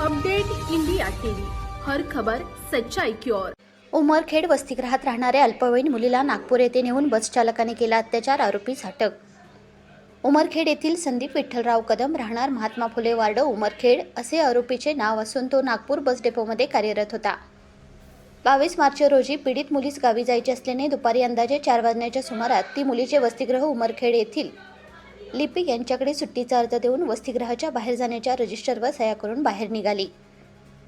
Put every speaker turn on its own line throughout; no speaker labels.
Update India TV. हर खबर सच्चाई की ओर.
उमरखेड वसतिगृहात राहणाऱ्या अल्पवयीन मुलीला नागपूर येथे नेऊन बस चालकाने केला अत्याचार आरोपीस अटक उमरखेड येथील संदीप विठ्ठलराव कदम राहणार महात्मा फुले वार्ड उमरखेड असे आरोपीचे नाव असून तो नागपूर बस डेपोमध्ये कार्यरत होता. बावीस मार्च रोजी पीडित मुलीस गावी जायची असल्याने दुपारी अंदाजे चार वाजण्याच्या सुमारात ती मुलीचे वसतिगृह उमरखेड येथील लिपिक यांच्याकडे सुट्टीचा अर्ज देऊन वसतिगृहाच्या बाहेर जाण्याच्या रजिस्टरवर सह्या करून बाहेर निघाली.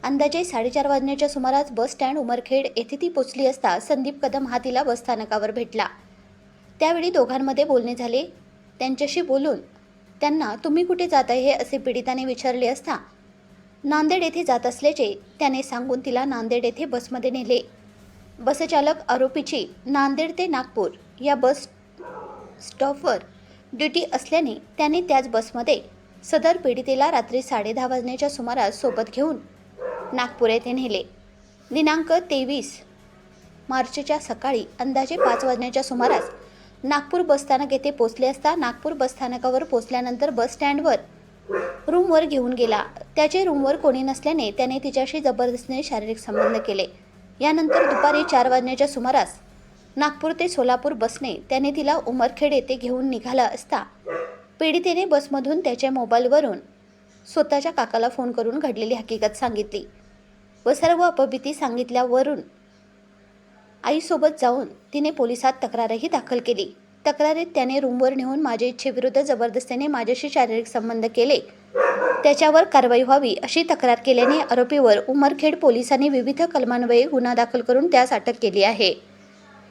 अंदाजे साडेचार वाजण्याच्या सुमारास बस स्टँड उमरखेड येथे ती पोचली असता संदीप कदम हा तिला बसस्थानकावर भेटला. त्यावेळी दोघांमध्ये बोलणे झाले. त्यांच्याशी बोलून त्यांना तुम्ही कुठे जात आहे हे असे पीडिताने विचारले असता? नांदेड येथे जात असल्याचे त्याने सांगून तिला नांदेड येथे बसमध्ये नेले. बसचालक आरोपीची नांदेड ते नागपूर या बस स्टॉपवर ड्युटी असल्याने त्याने त्याच बसमध्ये सदर पीडितेला रात्री साडेदहा वाजण्याच्या सुमारास सोबत घेऊन नागपूर येथे नेले. दिनांक तेवीस मार्चच्या सकाळी अंदाजे पाच वाजण्याच्या सुमारास नागपूर बसस्थानक येथे पोचले असता नागपूर बसस्थानकावर पोचल्यानंतर बस स्टँडवर रूमवर घेऊन गेला. त्याचे रूमवर कोणी नसल्याने त्याने तिच्याशी जबरदस्तीने शारीरिक संबंध केले. यानंतर दुपारी चार वाजण्याच्या सुमारास नागपूर ते सोलापूर बसने त्याने तिला उमरखेड येथे घेऊन निघाला असता. पीडितेने बसमधून त्याच्या मोबाईलवरून स्वतःच्या काकाला फोन करून घडलेली हकीकत सांगितली व सर्व अपभीती सांगितल्यावरून आईसोबत जाऊन तिने पोलिसात तक्रारही दाखल केली. तक्रारीत त्याने रूमवर नेऊन माझ्या इच्छेविरुद्ध जबरदस्तीने माझ्याशी शारीरिक संबंध केले. त्याच्यावर कारवाई व्हावी अशी तक्रार केल्याने आरोपीवर उमरखेड पोलिसांनी विविध कलमान्वये गुन्हा दाखल करून त्यास अटक केली आहे.